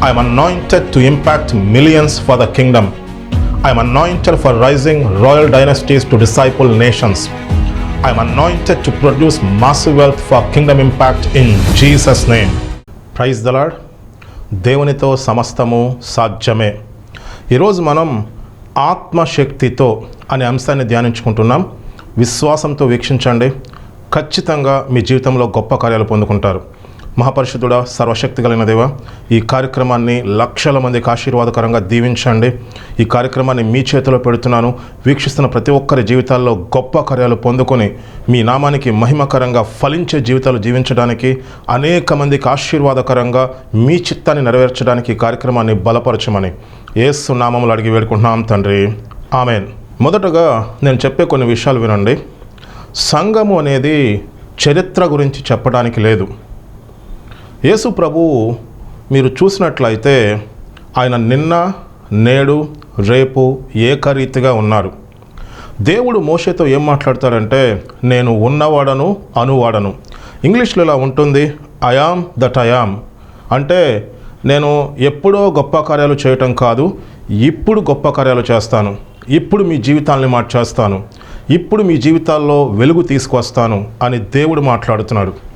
I am anointed to impact millions for the kingdom. I am anointed for rising royal dynasties to disciple nations. I am anointed to produce massive wealth for kingdom impact in Jesus' name. Praise the Lord దేవునితో సమస్తము సాధ్యమే ఈరోజు మనం ఆత్మశక్తితో అనే అంశాన్ని ధ్యానించుకుంటున్నాం విశ్వాసంతో వీక్షించండి ఖచ్చితంగా మీ జీవితంలో గొప్ప కార్యాలు పొందుకుంటారు మహాపరిషుద్ధుడ సర్వశక్తి కలిగిన దేవ ఈ కార్యక్రమాన్ని లక్షల మందికి ఆశీర్వాదకరంగా దీవించండి. ఈ కార్యక్రమాన్ని మీ చేతిలో పెడుతున్నాను. వీక్షిస్తున్న ప్రతి ఒక్కరి జీవితాల్లో గొప్ప కార్యాలు పొందుకొని మీ నామానికి మహిమకరంగా ఫలించే జీవితాలు జీవించడానికి అనేక మందికి ఆశీర్వాదకరంగా మీ చిత్తాన్ని నెరవేర్చడానికి ఈ కార్యక్రమాన్ని బలపరచమని ఏసు నామములు అడిగి వేడుకుంటున్నాం తండ్రి. ఆమెన్. మొదటగా నేను చెప్పే కొన్ని విషయాలు వినండి. సంఘము అనేది చరిత్ర గురించి చెప్పడానికి లేదు. యేసు ప్రభువు మీరు చూసినట్లయితే ఆయన నిన్న నేడు రేపు ఏకరీతిగా ఉన్నారు. దేవుడు మోషేతో ఏం మాట్లాడతారంటే నేను ఉన్నవాడను అనువాడను. ఇంగ్లీష్లో ఇలా ఉంటుంది? ఐఆమ్ దట్ ఐఆమ్ అంటే నేను ఎప్పుడో గొప్ప కార్యాలు చేయటం కాదు ఇప్పుడు గొప్ప కార్యాలు చేస్తాను. ఇప్పుడు మీ జీవితాల్ని మార్చేస్తాను. ఇప్పుడు మీ జీవితాల్లో వెలుగు తీసుకొస్తాను అని దేవుడు మాట్లాడుతున్నాడు.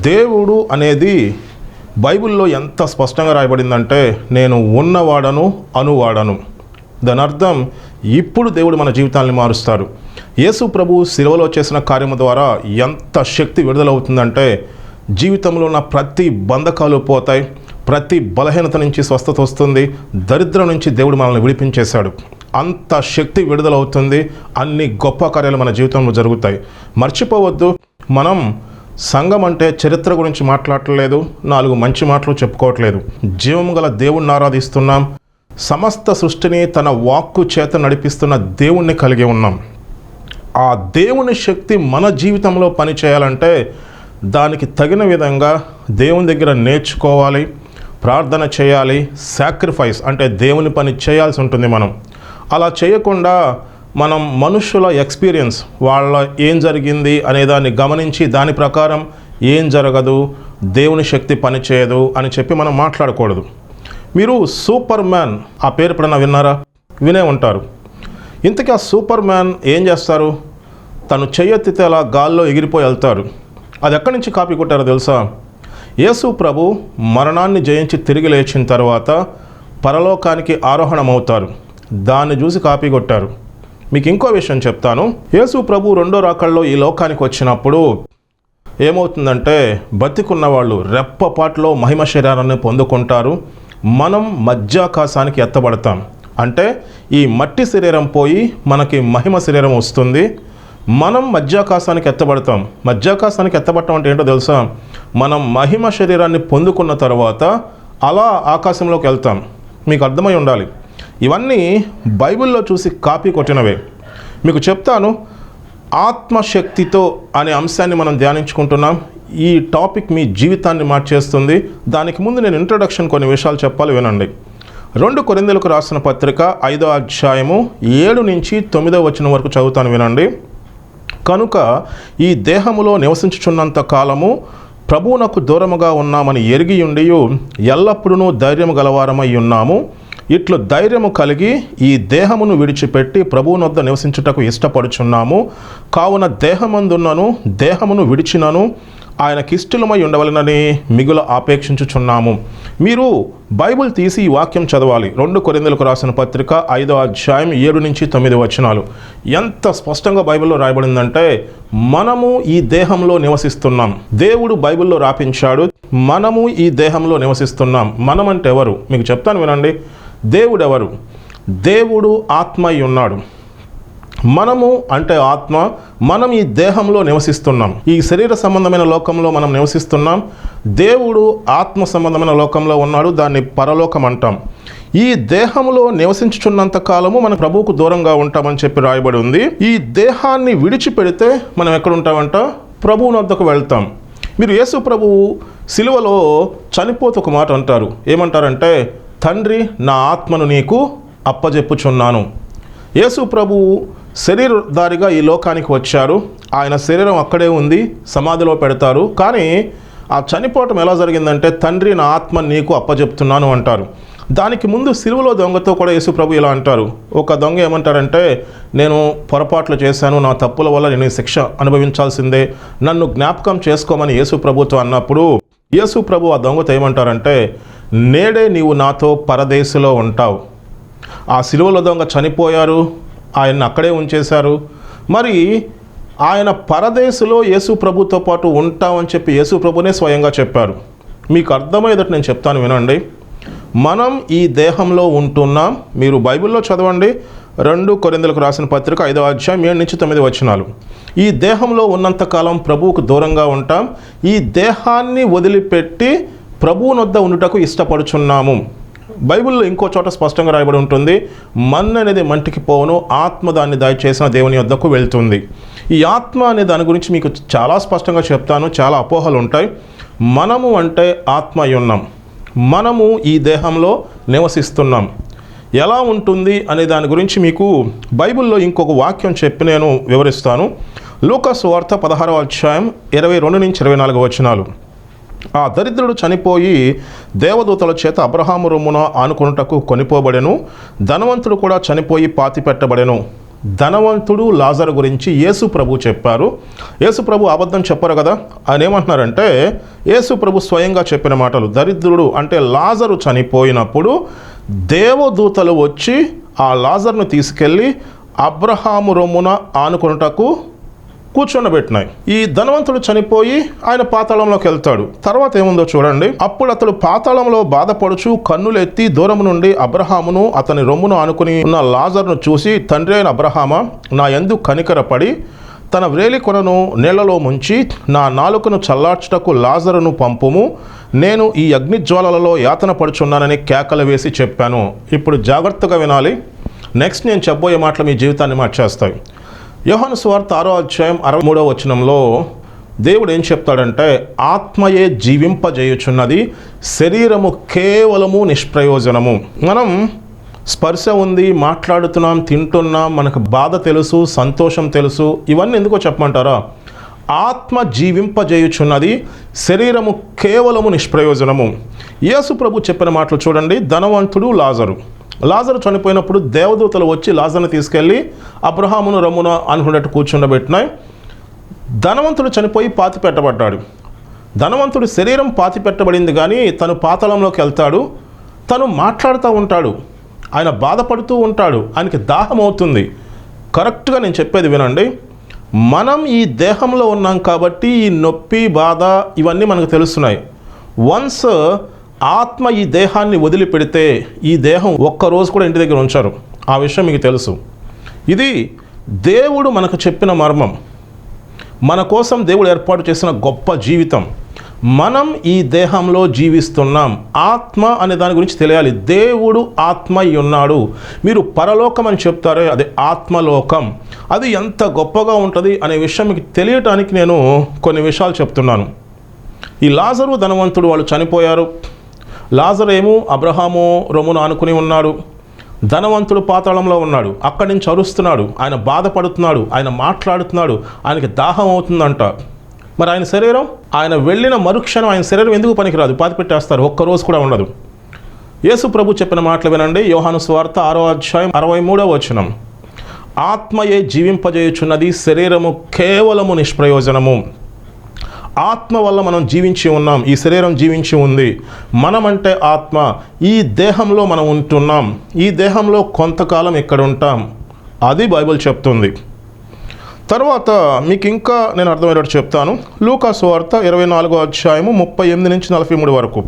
దేవుడు అనేది బైబిల్లో ఎంత స్పష్టంగా రాయబడిందంటే నేను ఉన్నవాడను అనువాడను. దాని అర్థం ఇప్పుడు దేవుడు మన జీవితాన్ని మారుస్తాడు. యేసు ప్రభు శిలువలో చేసిన కార్యము ద్వారా ఎంత శక్తి విడుదలవుతుందంటే జీవితంలో ఉన్న ప్రతి బంధకాలు పోతాయి. ప్రతి బలహీనత నుంచి స్వస్థత వస్తుంది. దరిద్రం నుంచి దేవుడు మనల్ని విడిపించేశాడు. అంత శక్తి విడుదలవుతుంది. అన్ని గొప్ప కార్యాలు మన జీవితంలో జరుగుతాయి. మర్చిపోవద్దు. మనం సంఘం అంటే చరిత్ర గురించి మాట్లాడట్లేదు నాలుగు మంచి మాటలు చెప్పుకోవట్లేదు. జీవము గల దేవుణ్ణి ఆరాధిస్తున్నాం. సమస్త సృష్టిని తన వాక్కు చేత నడిపిస్తున్న దేవుణ్ణి కలిగి ఉన్నాం. ఆ దేవుని శక్తి మన జీవితంలో పని చేయాలంటే దానికి తగిన విధంగా దేవుని దగ్గర నేర్చుకోవాలి ప్రార్థన చేయాలి సాక్రిఫైస్ అంటే దేవుని పని చేయాల్సి ఉంటుంది మనం. అలా చేయకుండా మనం మనుషుల ఎక్స్పీరియన్స్ వాళ్ళ ఏం జరిగింది అనే దాన్ని గమనించి దాని ప్రకారం ఏం జరగదు దేవుని శక్తి పని చేయదు అని చెప్పి మనం మాట్లాడకూడదు. మీరు సూపర్ మ్యాన్ ఆ పేరు ఎప్పుడన్నా విన్నారా? వినే ఉంటారు. ఇంతకీ ఆ సూపర్ మ్యాన్ ఏం చేస్తారు? తను చెయ్యెత్తితే అలా గాల్లో ఎగిరిపోయి వెళ్తారు. అది ఎక్కడి నుంచి కాపీ కొట్టారో తెలుసా? యేసు ప్రభు మరణాన్ని జయించి తిరిగి లేచిన తర్వాత పరలోకానికి ఆరోహణమవుతారు. దాన్ని చూసి కాపీ కొట్టారు. మీకు ఇంకో విషయం చెప్తాను. యేసు ప్రభు రెండో రాకల్లో ఈ లోకానికి వచ్చినప్పుడు ఏమవుతుందంటే బతికున్న వాళ్ళు రెప్పపాట్లో మహిమ శరీరాన్ని పొందుకుంటారు. మనం మధ్యాకాశానికి ఎత్తబడతాం. అంటే ఈ మట్టి శరీరం పోయి మనకి మహిమ శరీరం వస్తుంది. మనం మధ్యాకాశానికి ఎత్తబడతాం. మధ్యాకాశానికి ఎత్తబడటం అంటే ఏంటో తెలుసా? మనం మహిమ శరీరాన్ని పొందుకున్న తర్వాత అలా ఆకాశంలోకి వెళ్తాం. మీకు అర్థమై ఉండాలి. ఇవన్నీ బైబిల్లో చూసి కాపీ కొట్టినవే. మీకు చెప్తాను ఆత్మశక్తితో అనే అంశాన్ని మనం ధ్యానించుకుంటున్నాం. ఈ టాపిక్ మీ జీవితాన్ని మార్చేస్తుంది. దానికి ముందు నేను ఇంట్రొడక్షన్ కొన్ని విషయాలు చెప్పాలి వినండి. రెండు కొరిందలకు రాసిన పత్రిక ఐదో అధ్యాయము ఏడు నుంచి తొమ్మిదో వచ్చిన వరకు చదువుతాను వినండి. కనుక ఈ దేహములో నివసించుచున్నంత కాలము ప్రభువునకు దూరముగా ఉన్నామని ఎరిగి ఉండి ఎల్లప్పుడూ ధైర్యము గలవారమై ఉన్నాము. ఇట్లు ధైర్యము కలిగి ఈ దేహమును విడిచిపెట్టి ప్రభువునొద్ద నివసించుటకు ఇష్టపడుచున్నాము. కావున దేహమందున్నను దేహమును విడిచినను ఆయనకిష్టలమై ఉండవలనని మిగుల ఆపేక్షించుచున్నాము. మీరు బైబిల్ తీసి ఈ వాక్యం చదవాలి. రెండు కొరిందలకు రాసిన పత్రిక ఐదో అధ్యాయం ఏడు నుంచి తొమ్మిది వచనాలు. ఎంత స్పష్టంగా బైబిల్లో రాయబడిందంటే మనము ఈ దేహంలో నివసిస్తున్నాం. దేవుడు బైబిల్లో రాపించాడు. మనము ఈ దేహంలో నివసిస్తున్నాం. మనం అంటే ఎవరు? మీకు చెప్తాను వినండి. దేవుడు ఎవరు దేవుడు ఆత్మ అయి ఉన్నాడు. మనము అంటే ఆత్మ మనం ఈ దేహంలో నివసిస్తున్నాం. ఈ శరీర సంబంధమైన లోకంలో మనం నివసిస్తున్నాం. దేవుడు ఆత్మ సంబంధమైన లోకంలో ఉన్నాడు దాన్ని పరలోకం అంటాం. ఈ దేహంలో నివసించుచున్నంత కాలము మన ప్రభువుకు దూరంగా ఉంటామని చెప్పి రాయబడి ఉంది. ఈ దేహాన్ని విడిచిపెడితే మనం ఎక్కడ ఉంటామంట ప్రభువు వద్దకు వెళ్తాం. మీరు యేసు ప్రభువు సిలువలో చనిపోతూ ఒక మాట అంటారు. ఏమంటారంటే తండ్రి నా ఆత్మను నీకు అప్పజెప్పుచున్నాను. యేసు ప్రభువు శరీరధారిగా ఈ లోకానికి వచ్చారు. ఆయన శరీరం అక్కడే ఉంది సమాధిలో పెడతారు. కానీ ఆ చనిపోవటం ఎలా జరిగిందంటే తండ్రి నా ఆత్మ నీకు అప్పజెప్తున్నాను అంటారు. దానికి ముందు సిలువలో దొంగతో కూడా యేసు ప్రభు ఇలా అంటారు. ఒక దొంగ ఏమంటారంటే నేను పొరపాట్లు చేశాను నా తప్పుల వల్ల నేను శిక్ష అనుభవించాల్సిందే. నన్ను జ్ఞాపకం చేసుకోమని యేసు ప్రభుతో అన్నప్పుడు యేసు ప్రభు ఆ దొంగతో ఏమంటారంటే నేడే నీవు నాతో పరదేశంలో ఉంటావు. ఆ సిలువలో దొంగ చనిపోయారు. ఆయన్ని అక్కడే ఉంచేశారు. మరి ఆయన పరదేశులో యేసు ప్రభుతో పాటు ఉంటామని చెప్పి యేసు ప్రభునే స్వయంగా చెప్పారు. మీకు అర్థమయ్యేటట్టు నేను చెప్తాను వినండి. మనం ఈ దేహంలో ఉంటున్నాం. మీరు బైబిల్లో చదవండి. రెండు కొరిందలకు రాసిన పత్రిక ఐదవ అధ్యాయం ఏడు నుంచి తొమ్మిది వచనాలు. ఈ దేహంలో ఉన్నంతకాలం ప్రభువుకు దూరంగా ఉంటాం. ఈ దేహాన్ని వదిలిపెట్టి ప్రభువునొద్ద ఉండుటకు ఇష్టపడుచున్నాము. బైబిల్లో ఇంకో చోట స్పష్టంగా రాయబడి ఉంటుంది మన్ అనేది మంటికి పోవను ఆత్మ దాన్ని దయచేసిన దేవుని వద్దకు వెళ్తుంది. ఈ ఆత్మ అనే దాని గురించి మీకు చాలా స్పష్టంగా చెప్తాను చాలా అపోహలు ఉంటాయి. మనము అంటే ఆత్మ ఉన్నాం మనము ఈ దేహంలో నివసిస్తున్నాం. ఎలా ఉంటుంది అనే దాని గురించి మీకు బైబిల్లో ఇంకొక వాక్యం చెప్పి నేను వివరిస్తాను. లూకస్ వార్త పదహారవ అధ్యాయం ఇరవై రెండు నుంచి ఇరవై నాలుగు వచనాలు. ఆ దరిద్రుడు చనిపోయి దేవదూతల చేత అబ్రహాము రొమ్మున ఆనుకొనుటకు కొనిపోబడెను. ధనవంతుడు కూడా చనిపోయి పాతి పెట్టబడెను ధనవంతుడు లాజర్ గురించి యేసు ప్రభు చెప్పారు. యేసు ప్రభు అబద్ధం చెప్పారు కదా? ఆయన ఏమంటున్నారంటే యేసు ప్రభు స్వయంగా చెప్పిన మాటలు దరిద్రుడు అంటే లాజరు చనిపోయినప్పుడు దేవదూతలు వచ్చి ఆ లాజర్ను తీసుకెళ్ళి అబ్రహాము రొమ్మున ఆనుకొనుటకు కూర్చొనబెట్టినాయి. ఈ ధనవంతుడు చనిపోయి ఆయన పాతాళంలోకి వెళ్తాడు. తర్వాత ఏముందో చూడండి. అప్పుడు అతడు పాతాళంలో బాధపడుచు కన్నులెత్తి దూరం నుండి అబ్రహామును అతని రొమ్మును ఆనుకుని ఉన్న లాజర్ను చూసి తండ్రి అయిన అబ్రహామ నా ఎందు కనికరపడి తన వ్రేలి కొనను నీళ్ళలో ముంచి నా నాలుకను చల్లార్చుటకు లాజరును పంపుము. నేను ఈ అగ్నిజ్వాలలలో యాతన పడుచున్నానని కేకలు వేసి చెప్పాను. ఇప్పుడు జాగ్రత్తగా వినాలి. నెక్స్ట్ నేను చెప్పబోయే మాటలు మీ జీవితాన్ని మార్చేస్తాయి. యోహన స్వార్థ ఆరో అధ్యాయం అరవై మూడో వచనంలో దేవుడు ఏం చెప్తాడంటే ఆత్మయే జీవింపజేయుచున్నది శరీరము కేవలము నిష్ప్రయోజనము. మనం స్పర్శ ఉంది మాట్లాడుతున్నాం తింటున్నాం మనకు బాధ తెలుసు సంతోషం తెలుసు ఇవన్నీ ఎందుకో చెప్పమంటారా? ఆత్మ జీవింపజేయుచున్నది శరీరము కేవలము నిష్ప్రయోజనము. యేసు ప్రభు చెప్పిన మాటలు చూడండి ధనవంతుడు లాజరు. లాజర్ చనిపోయినప్పుడు దేవదూతలు వచ్చి లాజర్ని తీసుకెళ్ళి అబ్రహామును రమ్మున అనుకున్నట్టు కూర్చుండబెట్టినాయి. ధనవంతుడు చనిపోయి పాతి పెట్టబడ్డాడు. ధనవంతుడి శరీరం పాతి పెట్టబడింది కానీ తను పాతలంలోకి వెళ్తాడు. తను మాట్లాడుతూ ఉంటాడు. ఆయన బాధపడుతూ ఉంటాడు. ఆయనకి దాహం అవుతుంది. కరెక్ట్గా నేను చెప్పేది వినండి. మనం ఈ దేహంలో ఉన్నాం కాబట్టి ఈ నొప్పి బాధ ఇవన్నీ మనకు తెలుస్తున్నాయి. వన్స్ ఆత్మ ఈ దేహాన్ని వదిలిపెడితే ఈ దేహం ఒక్క రోజు కూడా ఇంటి దగ్గర ఉంచారు. ఆ విషయం మీకు తెలుసు. ఇది దేవుడు మనకు చెప్పిన మర్మం. మన కోసం దేవుడు ఏర్పాటు చేసిన గొప్ప జీవితం. మనం ఈ దేహంలో జీవిస్తున్నాం. ఆత్మ అనే దాని గురించి తెలియాలి. దేవుడు ఆత్మ అయి ఉన్నాడు. మీరు పరలోకం అని చెప్తారే అది ఆత్మలోకం. అది ఎంత గొప్పగా ఉంటుంది అనే విషయం మీకు తెలియటానికి నేను కొన్ని విషయాలు చెప్తున్నాను. ఈ లాజరు ధనవంతుడు వాళ్ళు చనిపోయారు. లాజరేమో అబ్రహాము రొమ్మును ఆనుకుని ఉన్నాడు. ధనవంతుడు పాతాళంలో ఉన్నాడు. అక్కడి నుంచి అరుస్తున్నాడు. ఆయన బాధపడుతున్నాడు. ఆయన మాట్లాడుతున్నాడు. ఆయనకి దాహం అవుతుందంట. మరి ఆయన శరీరం? ఆయన వెళ్ళిన మరుక్షణం ఆయన శరీరం ఎందుకు పనికిరాదు? పాతి పెట్టేస్తారు. ఒక్కరోజు కూడా ఉండదు. యేసు ప్రభు చెప్పిన మాటలు వినండి. యోహాను స్వార్థ ఆరో అధ్యాయం అరవై మూడవ వచనం. ఆత్మయే జీవింపజేయుచున్నది శరీరము కేవలము నిష్ప్రయోజనము. ఆత్మ వల్ల మనం జీవించి ఉన్నాం. ఈ శరీరం జీవించి ఉంది. మనమంటే ఆత్మ. ఈ దేహంలో మనం ఉంటున్నాం. ఈ దేహంలో కొంతకాలం ఇక్కడ ఉంటాం. అది బైబిల్ చెప్తుంది. తర్వాత మీకు ఇంకా నేను అర్థమయ్యేటట్టు చెప్తాను. లూకాసు వార్త ఇరవై నాలుగో అధ్యాయము ముప్పై ఎనిమిది నుంచి నలభై మూడు వరకు.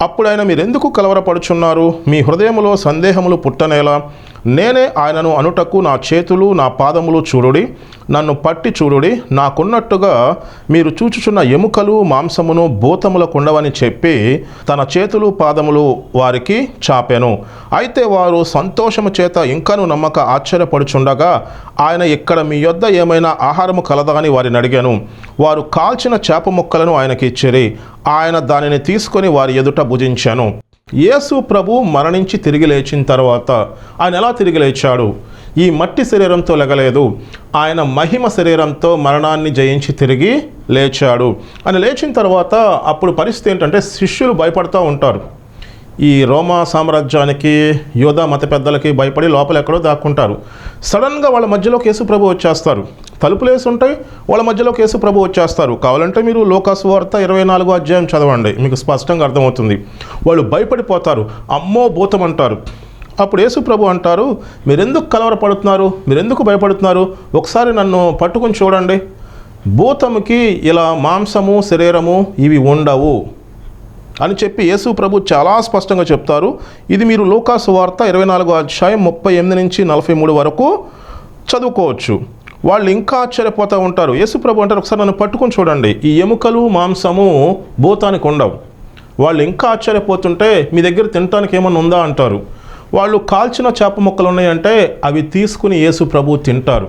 అప్పుడు ఆయన మీరెందుకు కలవరపడుచున్నారు? మీ హృదయములో సందేహములు పుట్టనేలా? నేనే ఆయనను అనుటకు నా చేతులు నా పాదములు చూడుడి. నన్ను పట్టి చూడుడి. నాకున్నట్టుగా మీరు చూచుచున్న ఎముకలు మాంసమును భూతములకు కుండవని చెప్పి తన చేతులు పాదములు వారికి చాపెను. అయితే వారు సంతోషము చేత ఇంకను నమ్మక ఆశ్చర్యపడుచుండగా ఆయన ఇక్కడ మీ యొద్ద ఏమైనా ఆహారము కలదా అని వారిని అడిగాను. వారు కాల్చిన చేప ముక్కలను ఆయనకి ఇచ్చిరి. ఆయన దానిని తీసుకొని వారి ఎదుట భుజించాను. యేసు ప్రభు మరణించి తిరిగి లేచిన తర్వాత ఆయన ఎలా తిరిగి లేచాడు? ఈ మట్టి శరీరంతో లెగలేదు. ఆయన మహిమ శరీరంతో మరణాన్ని జయించి తిరిగి లేచాడు. ఆయన లేచిన తర్వాత అప్పుడు పరిస్థితి ఏంటంటే శిష్యులు భయపడుతూ ఉంటారు. ఈ రోమా సామ్రాజ్యానికి యోధా మత పెద్దలకి భయపడి లోపల ఎక్కడో దాక్కుంటారు. సడన్గా వాళ్ళ మధ్యలో కేసు ప్రభు వచ్చేస్తారు. తలుపులు వేసి ఉంటాయి వాళ్ళ మధ్యలో కేసు ప్రభు వచ్చేస్తారు. కావాలంటే మీరు లోకాసు వార్త ఇరవై నాలుగో అధ్యాయం చదవండి. మీకు స్పష్టంగా అర్థమవుతుంది. వాళ్ళు భయపడిపోతారు. అమ్మో భూతం అంటారు. అప్పుడు యేసు ప్రభు అంటారు మీరెందుకు కలవరపడుతున్నారు? మీరెందుకు భయపడుతున్నారు? ఒకసారి నన్ను పట్టుకొని చూడండి. భూతముకి ఇలా మాంసము శరీరము ఇవి ఉండవు. అని చెప్పి యేసు ప్రభు చాలా స్పష్టంగా చెప్తారు. ఇది మీరు లోకాసు వార్త ఇరవై నాలుగో అధ్యాయం ముప్పై ఎనిమిది నుంచి నలభై మూడు వరకు చదువుకోవచ్చు. వాళ్ళు ఇంకా ఆశ్చర్యపోతూ ఉంటారు. యేసు ప్రభు అంటారు ఒకసారి నన్ను పట్టుకొని చూడండి. ఈ ఎముకలు మాంసము భూతానికి ఉండవు. వాళ్ళు ఇంకా ఆశ్చర్యపోతుంటే మీ దగ్గర తినటానికి ఏమన్నా ఉందా? అంటారు. వాళ్ళు కాల్చిన చేప మొక్కలు ఉన్నాయంటే అవి తీసుకుని యేసు ప్రభు తింటారు.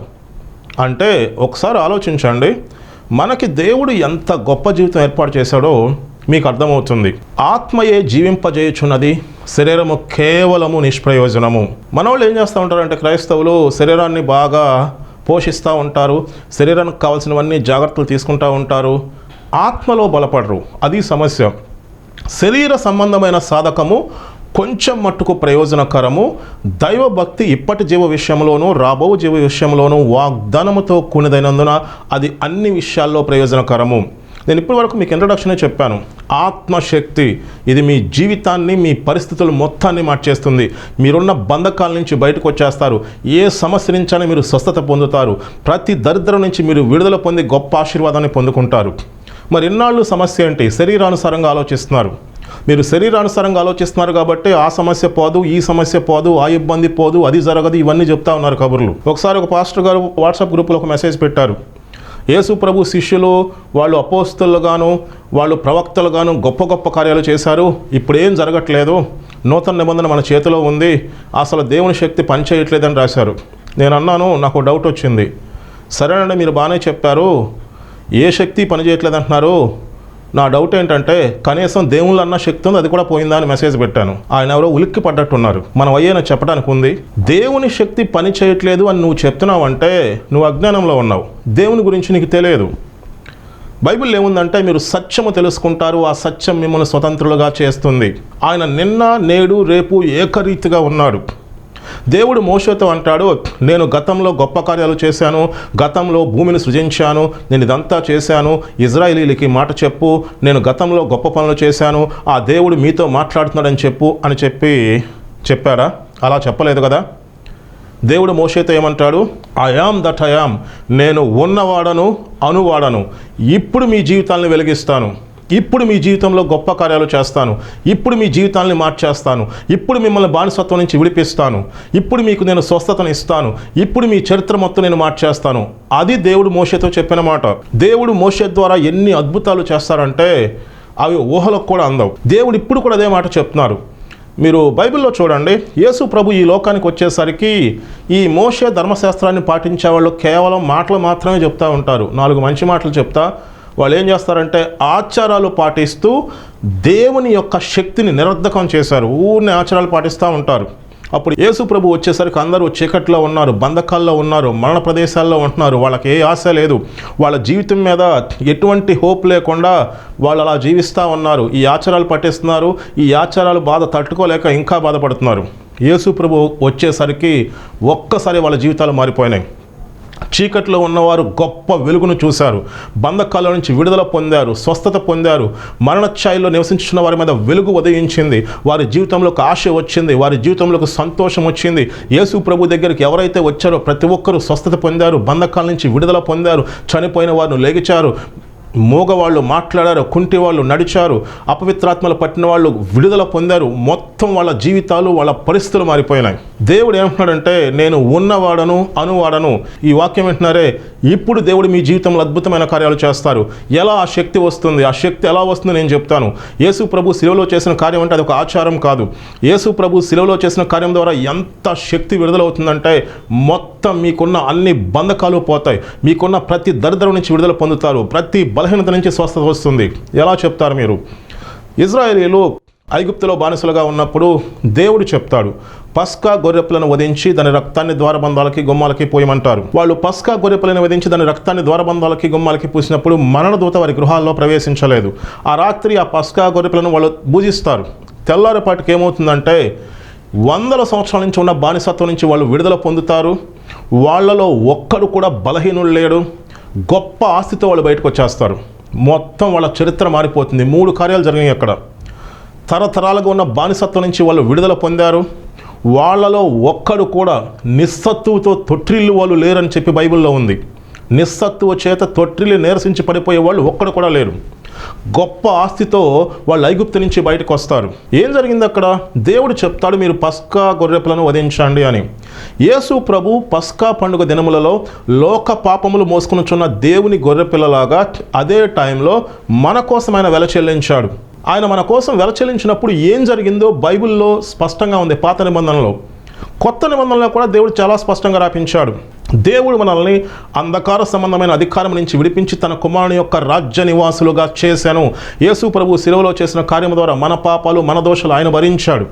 అంటే ఒకసారి ఆలోచించండి. మనకి దేవుడు ఎంత గొప్ప జీవితం ఏర్పాటు చేశాడో మీకు అర్థమవుతుంది. ఆత్మయే జీవింపజేయుచున్నది శరీరము కేవలము నిష్ప్రయోజనము. మనవాళ్ళు ఏం చేస్తూ ఉంటారంటే క్రైస్తవులు శరీరాన్ని బాగా పోషిస్తూ ఉంటారు శరీరానికి కావాల్సినవన్నీ జాగ్రత్తలు తీసుకుంటూ ఉంటారు ఆత్మలో బలపడరు. అది సమస్య. శరీర సంబంధమైన సాధకము కొంచెం మట్టుకు ప్రయోజనకరము. దైవభక్తి ఇప్పటి జీవ విషయంలోనూ రాబో జీవ విషయంలోనూ వాగ్దానముతో కూడిదైనందున అది అన్ని విషయాల్లో ప్రయోజనకరము. నేను ఇప్పటి వరకు మీకు ఇంట్రడక్షనే చెప్పాను. ఆత్మశక్తి ఇది మీ జీవితాన్ని మీ పరిస్థితులు మొత్తాన్ని మార్చేస్తుంది. మీరున్న బంధకాల నుంచి బయటకు వచ్చేస్తారు. ఏ సమస్య నుంచైనా మీరు స్వస్థత పొందుతారు. ప్రతి దరిద్రం నుంచి మీరు విడుదల పొంది గొప్ప ఆశీర్వాదాన్ని పొందుకుంటారు. మరి ఇన్నాళ్ళు సమస్య ఏంటి? శరీరానుసారంగా ఆలోచిస్తున్నారు. మీరు శరీరానుసారంగా ఆలోచిస్తున్నారు కాబట్టి ఆ సమస్య పోదు ఈ సమస్య పోదు ఆ ఇబ్బంది పోదు అది జరగదు ఇవన్నీ చెప్తా ఉన్నారు కబుర్లు. ఒకసారి ఒక పాస్టర్ గారు వాట్సాప్ గ్రూప్లో ఒక మెసేజ్ పెట్టారు. యేసు ప్రభు శిష్యులు వాళ్ళు అపోస్తులుగాను వాళ్ళు ప్రవక్తలుగాను గొప్ప గొప్ప కార్యాలు చేశారు. ఇప్పుడు ఏం జరగట్లేదు. నూతన నిబంధన మన చేతిలో ఉంది. అసలు దేవుని శక్తి పనిచేయట్లేదని రాశారు. నేను అన్నాను నాకు డౌట్ వచ్చింది. సరేనండి మీరు బాగానే చెప్పారు. ఏ శక్తి పనిచేయట్లేదు అంటున్నారు నా డౌట్ ఏంటంటే కనీసం దేవుళ్ళు అన్న శక్తి ఉంది అది కూడా పోయిందా అని మెసేజ్ పెట్టాను. ఆయన ఎవరో ఉలిక్కి పడ్డట్టున్నారు మనం అయ్యేనా చెప్పడానికి ఉంది? దేవుని శక్తి పని చేయట్లేదు అని నువ్వు చెప్తున్నావంటే నువ్వు అజ్ఞానంలో ఉన్నావు. దేవుని గురించి నీకు తెలియదు. బైబిల్ ఏముందంటే మీరు సత్యము తెలుసుకుంటారు ఆ సత్యం మిమ్మల్ని స్వతంత్రులుగా చేస్తుంది. ఆయన నిన్న నేడు రేపు ఏకరీతిగా ఉన్నాడు. దేవుడు మోషతో అంటాడు నేను గతంలో గొప్ప కార్యాలు చేశాను గతంలో భూమిని సృజించాను నేను ఇదంతా చేశాను ఇజ్రాయిలీలకి మాట చెప్పు నేను గతంలో గొప్ప పనులు చేశాను ఆ దేవుడు మీతో మాట్లాడుతున్నాడని చెప్పు అని చెప్పి చెప్పారా? అలా చెప్పలేదు కదా? దేవుడు మోషేతో ఏమంటాడు ఐయామ్ దట్ ఐయామ్ నేను ఉన్నవాడను అనువాడను. ఇప్పుడు మీ జీవితాలను వెలిగిస్తాను. ఇప్పుడు మీ జీవితంలో గొప్ప కార్యాలు చేస్తాను. ఇప్పుడు మీ జీవితాన్ని మార్చేస్తాను. ఇప్పుడు మిమ్మల్ని బానిసత్వం నుంచి విడిపిస్తాను. ఇప్పుడు మీకు నేను స్వస్థతను ఇస్తాను. ఇప్పుడు మీ చరిత్ర మొత్తం నేను మార్చేస్తాను. అది దేవుడు మోషతో చెప్పిన మాట. దేవుడు మోషే ద్వారా ఎన్ని అద్భుతాలు చేస్తారంటే అవి ఊహలకు కూడా అందవు. దేవుడు ఇప్పుడు కూడా అదే మాట చెప్తున్నారు. మీరు బైబిల్లో చూడండి యేసు ప్రభు ఈ లోకానికి వచ్చేసరికి ఈ మోషే ధర్మశాస్త్రాన్ని పాటించే వాళ్ళు కేవలం మాటలు మాత్రమే చెప్తా ఉంటారు. నాలుగు మంచి మాటలు చెప్తా. వాళ్ళు ఏం చేస్తారంటే ఆచారాలు పాటిస్తూ దేవుని యొక్క శక్తిని నిరర్ధకం చేశారు. ఊరిని ఆచారాలు పాటిస్తూ ఉంటారు. అప్పుడు యేసు ప్రభు వచ్చేసరికి అందరూ చీకట్లో ఉన్నారు బంధకాల్లో ఉన్నారు మరణ ప్రదేశాల్లో ఉంటున్నారు. వాళ్ళకి ఏ ఆశ లేదు. వాళ్ళ జీవితం మీద ఎటువంటి హోప్ లేకుండా వాళ్ళు అలా జీవిస్తూ ఉన్నారు. ఈ ఆచారాలు పట్టిస్తున్నారు ఈ ఆచారాలు బాధ తట్టుకోలేక ఇంకా బాధపడుతున్నారు. యేసు ప్రభు వచ్చేసరికి ఒక్కసారి వాళ్ళ జీవితాలు మారిపోయినాయి. చీకట్లో ఉన్నవారు గొప్ప వెలుగును చూశారు. బంధకాల నుంచి విడుదల పొందారు స్వస్థత పొందారు. మరణఛాయిలో నివసించిన వారి మీద వెలుగు ఉదయించింది. వారి జీవితంలో ఒక ఆశ వచ్చింది. వారి జీవితంలో ఒక సంతోషం వచ్చింది. యేసు ప్రభు దగ్గరికి ఎవరైతే వచ్చారో ప్రతి ఒక్కరూ స్వస్థత పొందారు బంధకాల నుంచి విడుదల పొందారు. చనిపోయిన వారిని లేగిచారు. మూగవాళ్ళు మాట్లాడారు కుంటి వాళ్ళు నడిచారు అపవిత్రాత్మలు పట్టిన వాళ్ళు విడుదల పొందారు మొత్తం వాళ్ళ జీవితాలు వాళ్ళ పరిస్థితులు మారిపోయినాయి. దేవుడు ఏమంటున్నాడంటే నేను ఉన్నవాడను అనువాడను. ఈ వాక్యం వింటున్నారే ఇప్పుడు దేవుడు మీ జీవితంలో అద్భుతమైన కార్యాలు చేస్తారు. ఎలా ఆ శక్తి వస్తుంది? ఆ శక్తి ఎలా వస్తుందో నేను చెప్తాను. యేసు ప్రభు శిలువలో చేసిన కార్యం అంటే అది ఒక ఆచారం కాదు. యేసు ప్రభు శిలువలో చేసిన కార్యం ద్వారా ఎంత శక్తి విడుదలవుతుందంటే మొత్తం మీకున్న అన్ని బంధకాలు పోతాయి. మీకున్న ప్రతి దరిద్రం నుంచి విడుదల పొందుతారు. ప్రతి బలహీనత నుంచి స్వస్థత వస్తుంది. ఎలా చెప్తారు మీరు? ఇజ్రాయేలీలు ఐగుప్తులో బానిసలుగా ఉన్నప్పుడు దేవుడు చెప్తాడు పస్కా గొర్రెపులను వధించి దాని రక్తాన్ని ద్వారబంధాలకి గుమ్మాలకి పోయమంటారు. వాళ్ళు పస్కా గొర్రెపిల్లని వధించి దాని రక్తాన్ని ద్వారబంధాలకి గుమ్మాలకి పూసినప్పుడు మరణదూత వారి గృహాల్లో ప్రవేశించలేదు. ఆ రాత్రి ఆ పస్కా గొర్రెపలను వాళ్ళు పూజిస్తారు తెల్లారిపాటికి ఏమవుతుందంటే వందల సంవత్సరాల నుంచి ఉన్న బానిసత్వం నుంచి వాళ్ళు విడుదల పొందుతారు. వాళ్ళలో ఒక్కడు కూడా బలహీనుడు లేడు. గొప్ప ఆస్తితో వాళ్ళు బయటకు వచ్చేస్తారు మొత్తం వాళ్ళ చరిత్ర మారిపోతుంది. మూడు కార్యాలు జరిగినాయి అక్కడ. తరతరాలుగా ఉన్న బానిసత్వం నుంచి వాళ్ళు విడుదల పొందారు. వాళ్ళలో ఒక్కడు కూడా నిస్సత్తువుతో తొట్టిల్లు వాళ్ళు లేరని చెప్పి బైబిల్లో ఉంది. నిస్సత్తువ చేత తొట్రిల్లు నీరసించి పడిపోయే వాళ్ళు ఒక్కడు కూడా లేరు. గొప్ప ఆస్తితో వాళ్ళు ఐగుప్తు నుంచి బయటకు వస్తారు. ఏం జరిగింది అక్కడ? దేవుడు చెప్తాడు మీరు పస్కా గొర్రెపలను వధించండి అని. యేసు ప్రభు పస్కా పండుగ దినములలో లోక పాపములు మోసుకునిచున్న దేవుని గొర్రెపిల్లలాగా అదే టైంలో మన కోసం ఆయన వెల చెల్లించాడు. ఆయన మన కోసం వెల చెల్లించినప్పుడు ఏం జరిగిందో బైబిల్లో స్పష్టంగా ఉంది పాత నిబంధనలో. కొత్త నిబంధనలో కూడా దేవుడు చాలా స్పష్టంగా రాపించాడు. దేవుడు మనల్ని అంధకార సంబంధమైన అధికారం నుంచి విడిపించి తన కుమారుని యొక్క రాజ్య నివాసులుగా చేశాను. యేసు ప్రభు శిలువలో చేసిన కార్యం ద్వారా మన పాపాలు మన దోషాలు ఆయన భరించాడు.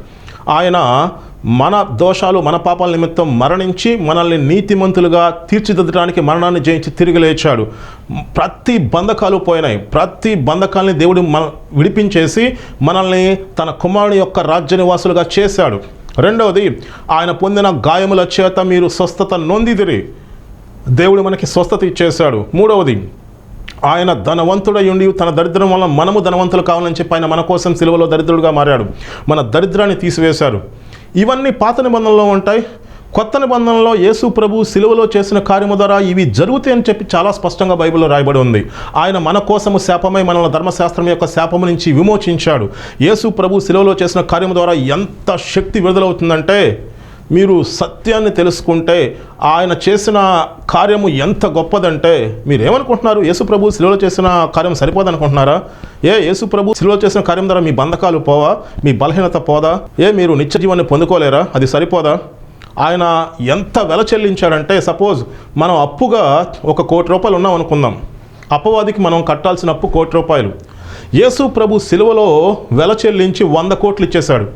ఆయన మన దోషాలు మన పాపాల నిమిత్తం మరణించి మనల్ని నీతిమంతులుగా తీర్చిదిద్దడానికి మరణాన్ని జయించి తిరిగి లేచాడు. ప్రతి బంధకాలు పోయినాయి. ప్రతి బంధకాల్ని దేవుడు మన విడిపించేసి మనల్ని తన కుమారుని యొక్క రాజ్య నివాసులుగా చేశాడు. రెండవది ఆయన పొందిన గాయముల చేత మీరు స్వస్థత నొందిదిరి. దేవుడు మనకి స్వస్థత ఇచ్చేశాడు. మూడవది ఆయన ధనవంతుడై ఉండి తన దరిద్రం వల్ల మనము ధనవంతులు కావాలని చెప్పి ఆయన మన కోసం సిలువలో దరిద్రుడుగా మారాడు. మన దరిద్రాన్ని తీసివేశారు. ఇవన్నీ పాత నిబంధనలో ఉంటాయి. కొత్త నిబంధనలో యేసు ప్రభు సిలువలో చేసిన కార్యము ద్వారా ఇవి జరుగుతాయని చెప్పి చాలా స్పష్టంగా బైబిల్లో రాయబడి ఉంది. ఆయన మన కోసము శాపమై మనల్ని ధర్మశాస్త్రం యొక్క శాపము నుంచి విమోచించాడు. యేసు ప్రభు సిలువలో చేసిన కార్యము ద్వారా ఎంత శక్తి విడుదలవుతుందంటే మీరు సత్యాన్ని తెలుసుకుంటే ఆయన చేసిన కార్యము ఎంత గొప్పదంటే మీరు ఏమనుకుంటున్నారు యేసు ప్రభు శిలువలో చేసిన కార్యం సరిపోదనుకుంటున్నారా? ఏ యేసు ప్రభు శిలువలో చేసిన కార్యం ద్వారా మీ బంధకాలు పోవా? మీ బలహీనత పోదా? ఏ మీరు నిత్య జీవాన్ని పొందుకోలేరా? అది సరిపోదా? ఆయన ఎంత వెల చెల్లించాడంటే సపోజ్ మనం అప్పుగా ఒక కోటి రూపాయలు ఉన్నాం అనుకుందాం. అపవాదికి మనం కట్టాల్సిన అప్పు కోటి రూపాయలు. యేసు ప్రభు సిలువలో వెల చెల్లించి వంద కోట్లు ఇచ్చేశాడు.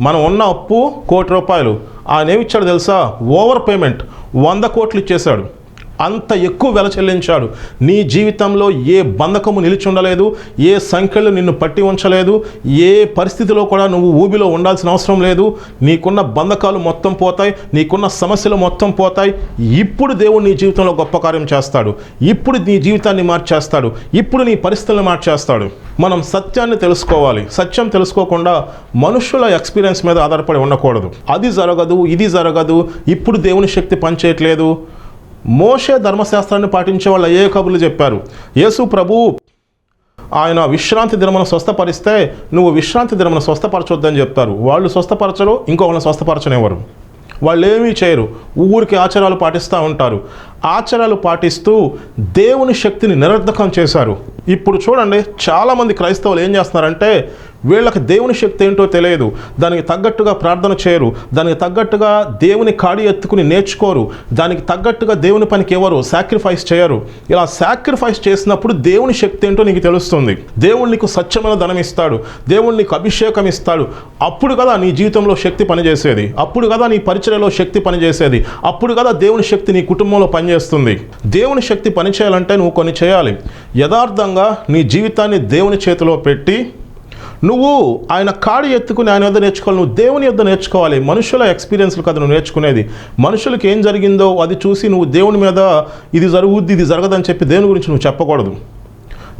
మనం ఉన్న అప్పు కోటి రూపాయలు. ఆయన ఏమి ఇచ్చాడు తెలుసా? Over payment. వంద కోట్లు ఇచ్చేశాడు. అంత ఎక్కువ వెల చెల్లించాడు. నీ జీవితంలో ఏ బంధకము నిలిచి ఉండలేదు ఏ సంఖ్యలు నిన్ను పట్టి ఉంచలేదు ఏ పరిస్థితిలో కూడా నువ్వు ఊబిలో ఉండాల్సిన అవసరం లేదు. నీకున్న బంధకాలు మొత్తం పోతాయి నీకున్న సమస్యలు మొత్తం పోతాయి. ఇప్పుడు దేవుడు నీ జీవితంలో గొప్ప కార్యం చేస్తాడు. ఇప్పుడు నీ జీవితాన్ని మార్చేస్తాడు. ఇప్పుడు నీ పరిస్థితులను మార్చేస్తాడు. మనం సత్యాన్ని తెలుసుకోవాలి. సత్యం తెలుసుకోకుండా మనుషుల ఎక్స్పీరియన్స్ మీద ఆధారపడి ఉండకూడదు. అది జరగదు ఇది జరగదు. ఇప్పుడు దేవుని శక్తి పనిచేయట్లేదు. మోషే ధర్మశాస్త్రాన్ని పాటించే వాళ్ళు ఏ కబుర్లు చెప్పారు. యేసు ప్రభు ఆయన విశ్రాంతి దినమును స్వస్థపరిస్తే నువ్వు విశ్రాంతి దినమును స్వస్థపరచొద్దని చెప్తారు. వాళ్ళు స్వస్థపరచరు ఇంకో వాళ్ళని స్వస్థపరచనివ్వరు. వాళ్ళు ఏమీ చేయరు. ఊరికి ఆచారాలు పాటిస్తూ ఉంటారు. ఆచారాలు పాటిస్తూ దేవుని శక్తిని నిరర్ధకం చేశారు. ఇప్పుడు చూడండి చాలామంది క్రైస్తవులు ఏం చేస్తున్నారంటే వీళ్ళకి దేవుని శక్తి ఏంటో తెలియదు. దానికి తగ్గట్టుగా ప్రార్థన చేయరు. దానికి తగ్గట్టుగా దేవుని కాడి ఎత్తుకుని నేర్చుకోరు. దానికి తగ్గట్టుగా దేవుని పనికి ఎవరు సాక్రిఫైస్ చేయరు. ఇలా సాక్రిఫైస్ చేసినప్పుడు దేవుని శక్తి ఏంటో నీకు తెలుస్తుంది. దేవుడు నీకు స్వచ్ఛమైన ధనం ఇస్తాడు. దేవుడు నీకు అభిషేకం ఇస్తాడు. అప్పుడు కదా నీ జీవితంలో శక్తి పనిచేసేది. అప్పుడు కదా నీ పరిచయలో శక్తి పనిచేసేది. అప్పుడు కదా దేవుని శక్తి నీ కుటుంబంలో పనిచేస్తుంది. దేవుని శక్తి పనిచేయాలంటే నువ్వు కొన్ని చేయాలి. యథార్థంగా నీ జీవితాన్ని దేవుని చేతిలో పెట్టి నువ్వు ఆయన కాడి ఎత్తుకుని ఆయన యొద్ద నేర్చుకోవాలి. నువ్వు దేవుని యుద్ధ నేర్చుకోవాలి. మనుషుల ఎక్స్పీరియన్స్లు కదా నువ్వు నేర్చుకునేది. మనుషులకు ఏం జరిగిందో అది చూసి నువ్వు దేవుని మీద ఇది జరుగుద్ది ఇది జరగదని చెప్పి దేవుని గురించి నువ్వు చెప్పకూడదు.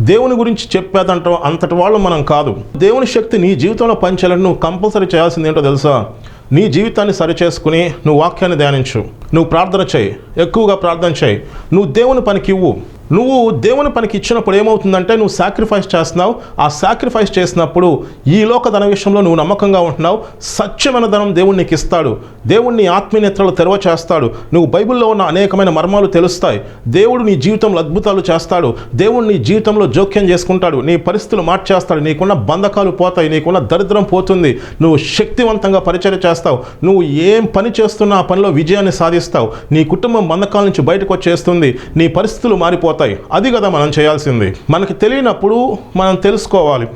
దేవుని గురించి చెప్పేదంట అంతటి వాళ్ళు మనం కాదు. దేవుని శక్తి నీ జీవితంలో పనిచేయాలని నువ్వు కంపల్సరీ చేయాల్సింది ఏంటో తెలుసా? నీ జీవితాన్ని సరిచేసుకుని నువ్వు వాక్యాన్ని ధ్యానించు. నువ్వు ప్రార్థన చేయి. ఎక్కువగా ప్రార్థన చేయి. నువ్వు దేవుని పనికి ఇవ్వు. నువ్వు దేవుని పనికి ఇచ్చినప్పుడు ఏమవుతుందంటే నువ్వు సాక్రిఫైస్ చేస్తున్నావు. ఆ సాక్రిఫైస్ చేసినప్పుడు ఈ లోక ధన విషయంలో నువ్వు నమ్మకంగా ఉంటున్నావు. సత్యమైన ధనం దేవుడు నీకు ఇస్తాడు. దేవుడిని ఆత్మీయనేత్రలు తెరవ చేస్తాడు. నువ్వు బైబిల్లో ఉన్న అనేకమైన మర్మాలు తెలుస్తాయి. దేవుడు నీ జీవితంలో అద్భుతాలు చేస్తాడు. దేవుడు నీ జీవితంలో జోక్యం చేసుకుంటాడు. నీ పరిస్థితులు మార్చేస్తాడు. నీకున్న బంధకాలు పోతాయి. నీకున్న దరిద్రం పోతుంది. నువ్వు శక్తివంతంగా పరిచయం చేస్తావు. నువ్వు ఏం పని చేస్తున్నా ఆ పనిలో విజయాన్ని సాధిస్తావు నీ కుటుంబం బంధకాల నుంచి బయటకు వచ్చేస్తుంది. నీ పరిస్థితులు మారిపోతాయి. అది కదా మనం చేయాల్సింది. మనకి తెలియనప్పుడు మనం తెలుసుకోవాలి.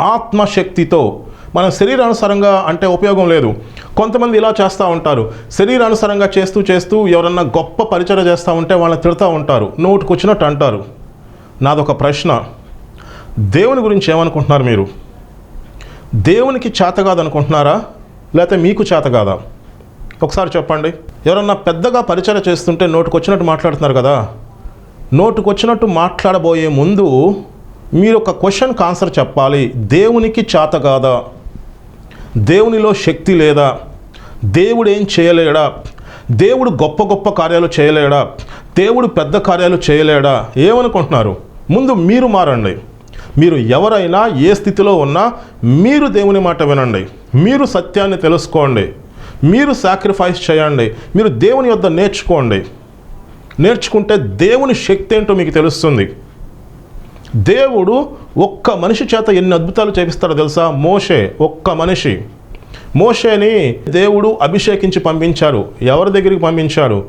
ఆత్మశక్తితో. మనం శరీరానుసారంగా అంటే ఉపయోగం లేదు. కొంతమంది ఇలా చేస్తూ ఉంటారు. శరీరానుసారంగా చేస్తూ చేస్తూ ఎవరన్నా గొప్ప పరిచయం చేస్తూ ఉంటే వాళ్ళని తిడతా ఉంటారు. నోటుకొచ్చినట్టు అంటారు. నాదొక ప్రశ్న. దేవుని గురించి ఏమనుకుంటున్నారు మీరు? దేవునికి చేత కాదనుకుంటున్నారా? లేకపోతే మీకు చేత కాదా? ఒకసారి చెప్పండి. ఎవరన్నా పెద్దగా పరిచయం చేస్తుంటే నోటుకొచ్చినట్టు మాట్లాడుతున్నారు కదా? నోటుకొచ్చినట్టు మాట్లాడబోయే ముందు మీరు ఒక క్వశ్చన్కి ఆన్సర్ చెప్పాలి. దేవునికి చేత కాదా? దేవునిలో శక్తి లేదా? దేవుడు ఏం చేయలేడా? దేవుడు గొప్ప గొప్ప కార్యాలు చేయలేడా? దేవుడు పెద్ద కార్యాలు చేయలేడా? ఏమనుకుంటున్నారు? ముందు మీరు మారండి. మీరు ఎవరైనా ఏ స్థితిలో ఉన్నా మీరు దేవుని మాట వినండి. మీరు సత్యాన్ని తెలుసుకోండి. మీరు సాక్రిఫైస్ చేయండి. మీరు దేవుని యొద్ద నేర్చుకోండి. నేర్చుకుంటే దేవుని శక్తి ఏంటో మీకు తెలుస్తుంది. దేవుడు ఒక్క మనిషి చేత ఎన్ని అద్భుతాలు చేపిస్తాడో తెలుసా? మోషే ఒక్క మనిషి. మోషేని దేవుడు అభిషేకించి పంపించారు. ఎవరి దగ్గరికి పంపించారు?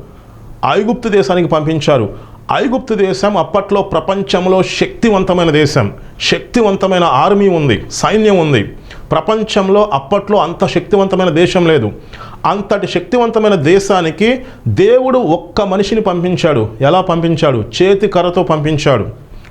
ఐగుప్తు దేశానికి పంపించారు. ఐగుప్తు దేశం అప్పట్లో ప్రపంచంలో శక్తివంతమైన దేశం. శక్తివంతమైన ఆర్మీ ఉంది. సైన్యం ఉంది. ప్రపంచంలో అప్పట్లో అంత శక్తివంతమైన దేశం లేదు. అంతటి శక్తివంతమైన దేశానికి దేవుడు ఒక్క మనిషిని పంపించాడు. ఎలా పంపించాడు? చేతి కర్రతో పంపించాడు.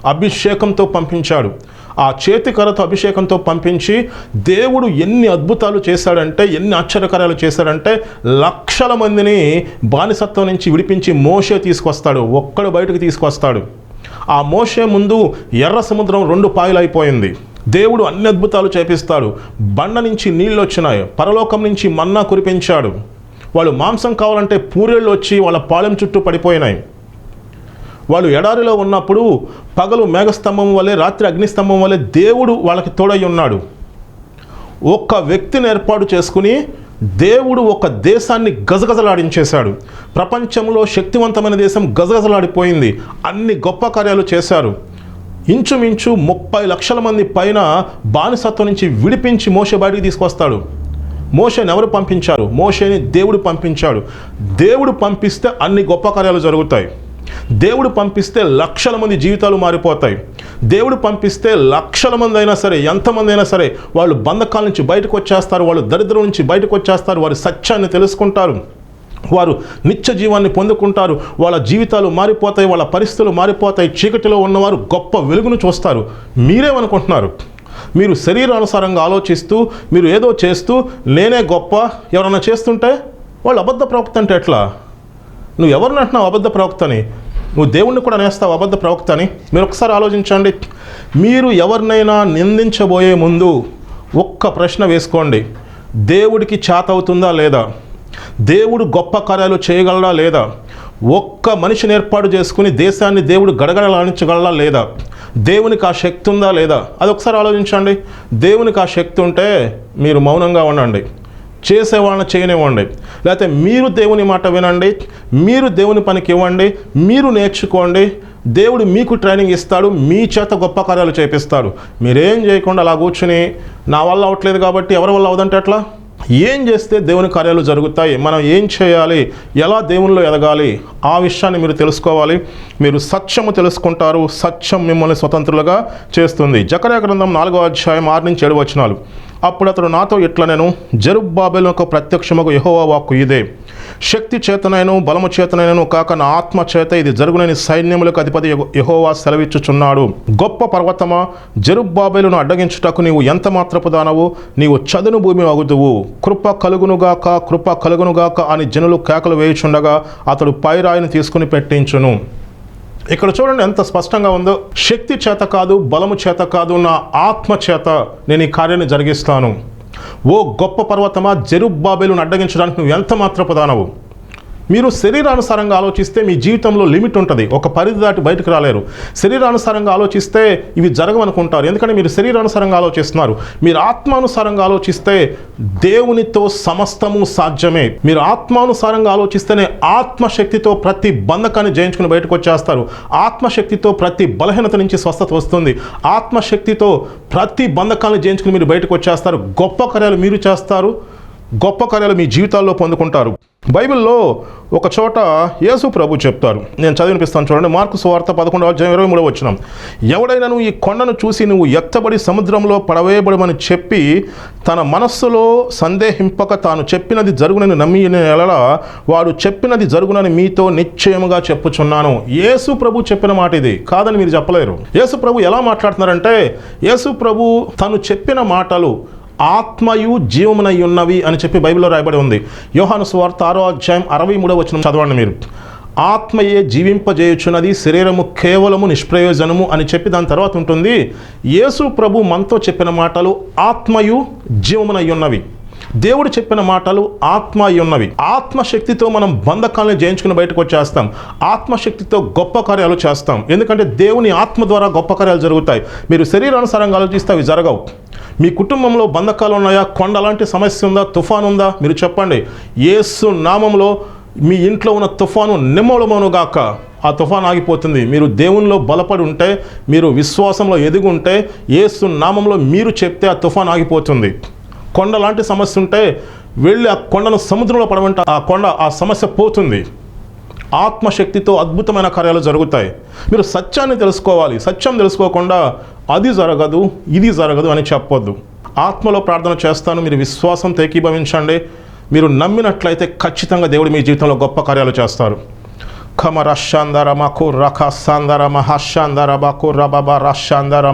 అభిషేకంతో పంపించాడు. ఆ చేతి కర్రతో అభిషేకంతో పంపించి దేవుడు ఎన్ని అద్భుతాలు చేశాడంటే ఎన్ని ఆశ్చర్యకార్యాలు చేశాడంటే లక్షల మందిని బానిసత్వం నుంచి విడిపించి మోషే తీసుకొస్తాడు. ఒక్కడు బయటకు తీసుకొస్తాడు. ఆ మోషే ముందు ఎర్ర సముద్రం రెండు పాయలైపోయింది. దేవుడు అన్ని అద్భుతాలు చేపిస్తాడు. బండ నుంచి నీళ్ళు వచ్చినాయి. పరలోకం నుంచి మన్నా కురిపించాడు. వాళ్ళు మాంసం కావాలంటే పూరేళ్ళు వచ్చి వాళ్ళ పాలెం చుట్టూ పడిపోయినాయి. వాళ్ళు ఎడారిలో ఉన్నప్పుడు పగలు మేఘస్తంభం వలె రాత్రి అగ్నిస్తంభం వలె దేవుడు వాళ్ళకి తోడై ఉన్నాడు. ఒక్క వ్యక్తిని ఏర్పాటు చేసుకుని దేవుడు ఒక దేశాన్ని గజగజలాడించేశాడు. ప్రపంచంలో శక్తివంతమైన దేశం గజగజలాడిపోయింది. అన్ని గొప్ప కార్యాలు చేశారు. ఇంచుమించు ముప్పై లక్షల మంది పైన బానిసత్వం నుంచి విడిపించి మోసే బయటికి తీసుకొస్తాడు మోషేని ఎవరు పంపించారు? మోషేని దేవుడు పంపించాడు. దేవుడు పంపిస్తే అన్ని గొప్ప కార్యాలు జరుగుతాయి. దేవుడు పంపిస్తే లక్షల మంది జీవితాలు మారిపోతాయి. దేవుడు పంపిస్తే లక్షల మంది అయినా సరే ఎంతమంది అయినా సరే వాళ్ళు బంధకాల నుంచి బయటకు వచ్చేస్తారు వాళ్ళు దరిద్రం నుంచి బయటకు వచ్చేస్తారు వారి సత్యాన్ని తెలుసుకుంటారు. వారు నిత్య జీవాన్ని పొందుకుంటారు వాళ్ళ జీవితాలు మారిపోతాయి వాళ్ళ పరిస్థితులు మారిపోతాయి చీకటిలో ఉన్నవారు గొప్ప వెలుగును చూస్తారు. మీరేమనుకుంటున్నారు? మీరు శరీరానుసారంగా ఆలోచిస్తూ మీరు ఏదో చేస్తూ నేనే గొప్ప ఎవరన్నా చేస్తుంటే వాళ్ళు అబద్ధ ప్రవక్త అంటే ఎట్లా? నువ్వు ఎవరిని అంటున్నావు అబద్ధ ప్రవక్తని నువ్వు దేవుణ్ణి కూడా నేస్తావు అబద్ధ ప్రవక్తని మీరు ఒకసారి ఆలోచించండి. మీరు ఎవరినైనా నిందించబోయే ముందు ఒక్క ప్రశ్న వేసుకోండి. దేవుడికి చేత అవుతుందా లేదా? దేవుడు గొప్ప కార్యాలు చేయగలడా లేదా? ఒక్క మనిషిని ఏర్పాటు చేసుకుని దేశాన్ని దేవుడు గడగడలాడించగలడా లేదా? దేవునికి ఆ శక్తి ఉందా లేదా? అది ఒకసారి ఆలోచించండి. దేవునికి ఆ శక్తి ఉంటే మీరు మౌనంగా ఉండండి. చేసేవాళ్ళని చేయనివ్వండి. లేకపోతే మీరు దేవుని మాట వినండి. మీరు దేవుని పనికి ఇవ్వండి. మీరు నేర్చుకోండి. దేవుడు మీకు ట్రైనింగ్ ఇస్తాడు. మీ చేత గొప్ప కార్యాలు చేపిస్తాడు. మీరేం చేయకుండా అలా కూర్చుని నా వల్ల అవ్వట్లేదు కాబట్టి ఎవరి వల్ల అవదంటే ఎట్లా? ఏం చేస్తే దేవుని కార్యాలు జరుగుతాయి? మనం ఏం చేయాలి? ఎలా దేవునిలో ఎదగాలి? ఆ విషయాన్ని మీరు తెలుసుకోవాలి. మీరు సత్యము తెలుసుకుంటారు. సత్యం మిమ్మల్ని స్వతంత్రులుగా చేస్తుంది. జకర్య గ్రంథం నాలుగో అధ్యాయం ఆరు నుంచి ఏడు వచనాలు. అప్పుడు అతడు నాతో ఇట్లా నేను జరుబ్బాబెల్ ఒక ప్రత్యక్షముకు యహోవా వాక్కు ఇదే. శక్తి చేతనైను బలము చేతనైనను కాక నా ఆత్మ చేత ఇది జరుగునని సైన్యములకు అధిపతి యహోవా సెలవిచ్చుచున్నాడు. గొప్ప పర్వతమా జరుబ్బాబేలును అడ్డగించుటకు నీవు ఎంత మాత్రపు దానవు? నీవు చదును భూమి అగుదువు. కృప కలుగునుగాక కృప కలుగునుగాక అని జనులు కేకలు వేయుచుండగా అతడు పైరాయిని తీసుకుని పెట్టించును. ఇక్కడ చూడండి ఎంత స్పష్టంగా ఉందో. శక్తి చేత కాదు బలము చేత కాదు నా ఆత్మ చేత నేను ఈ కార్యాన్ని జరిగిస్తాను. ఓ గొప్ప పర్వతమా జెరుబ్బాబేలును అడ్డగించడానికి నువ్వు ఎంత మాత్రపు దానవు? మీరు శరీరానుసారంగా ఆలోచిస్తే మీ జీవితంలో లిమిట్ ఉంటుంది. ఒక పరిధి దాటి బయటకు రాలేరు. శరీరానుసారంగా ఆలోచిస్తే ఇవి జరగవనుకుంటారు. ఎందుకంటే మీరు శరీరానుసారంగా ఆలోచిస్తున్నారు. మీరు ఆత్మానుసారంగా ఆలోచిస్తే దేవునితో సమస్తము సాధ్యమే. మీరు ఆత్మానుసారంగా ఆలోచిస్తేనే ఆత్మశక్తితో ప్రతి బంధకాన్ని జయించుకుని బయటకు వచ్చేస్తారు. ఆత్మశక్తితో ప్రతి బలహీనత నుంచి స్వస్థత వస్తుంది. ఆత్మశక్తితో ప్రతి బంధకాలను జయించుకుని మీరు బయటకు వచ్చేస్తారు. గొప్ప కార్యాలు మీరు చేస్తారు. గొప్ప కార్యాలు మీ జీవితాల్లో పొందుకుంటారు. బైబిల్లో ఒక చోట యేసు ప్రభు చెప్తారు. నేను చదివినిపిస్తాను చూడండి. మార్కు సువార్త పదకొండవ అధ్యాయం ఇరవై మూడవ వచ్చిన ఎవడైనా నువ్వు ఈ కొండను చూసి నువ్వు ఎత్తబడి సముద్రంలో పడవేయబడమని చెప్పి తన మనస్సులో సందేహింపక తాను చెప్పినది జరుగునని నమ్మి ఎలలా వాడు చెప్పినది జరుగునని మీతో నిశ్చయముగా చెప్పుచున్నాను. యేసు ప్రభు చెప్పిన మాట ఇది. కాదని మీరు చెప్పలేరు. యేసు ప్రభు ఎలా మాట్లాడుతున్నారంటే యేసు ప్రభు తను చెప్పిన మాటలు ఆత్మయు జీవమునై ఉన్నవి అని చెప్పి బైబిల్లో రాయబడి ఉంది. యోహాను స్వార్థ ఆరో అధ్యాయం అరవై మూడో వచ్చిన చదవండి మీరు. ఆత్మయే జీవింపజేయుచున్నది శరీరము కేవలము నిష్ప్రయోజనము అని చెప్పి దాని తర్వాత ఉంటుంది. యేసు ప్రభు మనతో చెప్పిన మాటలు ఆత్మయు జీవమునై ఉన్నవి దేవుడు చెప్పిన మాటలు ఆత్మ అయి ఉన్నవి ఆత్మశక్తితో మనం బంధకాలను జయించుకుని బయటకు వచ్చేస్తాం. ఆత్మశక్తితో గొప్ప కార్యాలు చేస్తాం. ఎందుకంటే దేవుని ఆత్మ ద్వారా గొప్ప కార్యాలు జరుగుతాయి. మీరు శరీరానుసారంగా ఆలోచిస్తే అవి జరగవు. మీ కుటుంబంలో బంధకాలు ఉన్నాయా? కొండ లాంటి సమస్య ఉందా? తుఫాన్ ఉందా? మీరు చెప్పండి. ఏసు నామంలో మీ ఇంట్లో ఉన్న తుఫాను నిమ్మలమవునుగాక ఆ తుఫాన్ ఆగిపోతుంది. మీరు దేవునిలో బలపడి ఉంటే మీరు విశ్వాసంలో ఎదిగి ఉంటే యేసు నామంలో మీరు చెప్తే ఆ తుఫాన్ ఆగిపోతుంది. కొండ లాంటి సమస్య ఉంటే వెళ్ళి ఆ కొండను సముద్రంలో పడమంటే ఆ కొండ ఆ సమస్య పోతుంది. ఆత్మశక్తితో అద్భుతమైన కార్యాలు జరుగుతాయి. మీరు సత్యాన్ని తెలుసుకోవాలి. సత్యం తెలుసుకోకుండా అది జరగదు ఇది జరగదు అని చెప్పొద్దు. ఆత్మలో ప్రార్థన చేస్తాను మీరు విశ్వాసం ఏకీభవించండి. మీరు నమ్మినట్లయితే ఖచ్చితంగా దేవుడు మీ జీవితంలో గొప్ప కార్యాలు చేస్తారు. ఖమ రషాందర మకు రఖ సాందర Sadaramashandala బకు రబబ రషాందర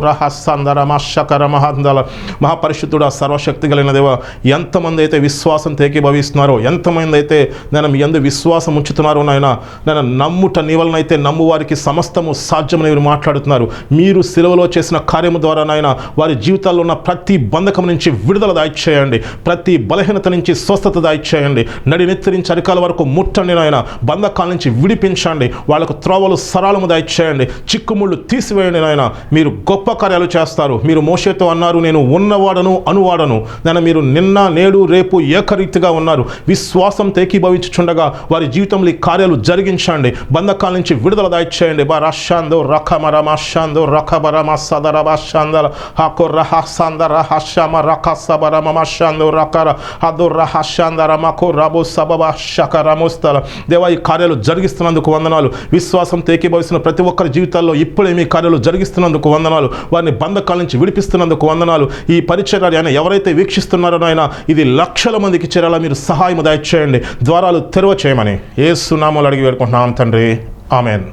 Rahasandaramashakaramahandala మహాపరిశుద్ధుడ రకు సర్వశక్తి కలిగిన దేవ ఎంతమంది అయితే విశ్వాసం భవిస్తున్నారో ఎంతమంది అయితే నేను మీ ఎందు విశ్వాసం ఉంచుతున్నారో నాయన నేను నమ్ముట నీ వలనైతే నమ్ము వారికి సమస్తము సాధ్యమని మీరు మాట్లాడుతున్నారు మీరు సెలవులో చేసిన కార్యము ద్వారా నాయన వారి జీవితాల్లో ఉన్న ప్రతి బంధకం నుంచి విడుదల దాయిచేయండి ప్రతి బలహీనత నుంచి స్వస్థత దాయిచ్చేయండి నడి నెత్తిరించి అరికాల వరకు ముట్టండి నాయన. బంధకాల నుంచి విడిపించండి. వాళ్ళకు త్రోవలు సరాలము దాయిచ్చేయండి చిక్కుముళ్ళు తీసివేయండి నాయన. మీరు గొప్ప కార్యాలు చేస్తారు. మీరు మోసేతో అన్నారు నేను ఉన్నవాడను అనువాడను. నేను మీరు నిన్న నేడు రేపు ఏకరీతిగా ఉన్నారు. విశ్వాసం తేకీభవించుచుండగా వారి జీవితంలో ఈ కార్యాలు జరిగించండి. బంధకాల నుంచి విడుదల దాయిచ్చేయండి బా రషాందో రఖమర మషాందో రఖబర మసదర బాషాందల హకో రహ సందర హషమ రఖ సబర మషాందో రకర హదో రహషాందర మకో రబు సబబ శకరమోస్తల దేవా ఈ కార్యాలు జరిగిస్తున్నందుకు వందనాలు. విశ్వాసం ఏకీభవిస్తున్న ప్రతి ఒక్కరి జీవితాల్లో ఇప్పుడే మీ కార్యాలు జరిగిస్తున్నందుకు వందనాలు. వారిని బంధకాల నుంచి విడిపిస్తున్నందుకు వందనాలు. ఈ పరిచర్య ఆయన ఎవరైతే వీక్షిస్తున్నారో ఆయన ఇది లక్షల మందికి చేరాలా మీరు సహాయం దయచేయండి. ద్వారాలు తెరవ చేయమని ఏ సునామాలు అడిగి వేడుకుంటున్నాం తండ్రి. ఆమెన్.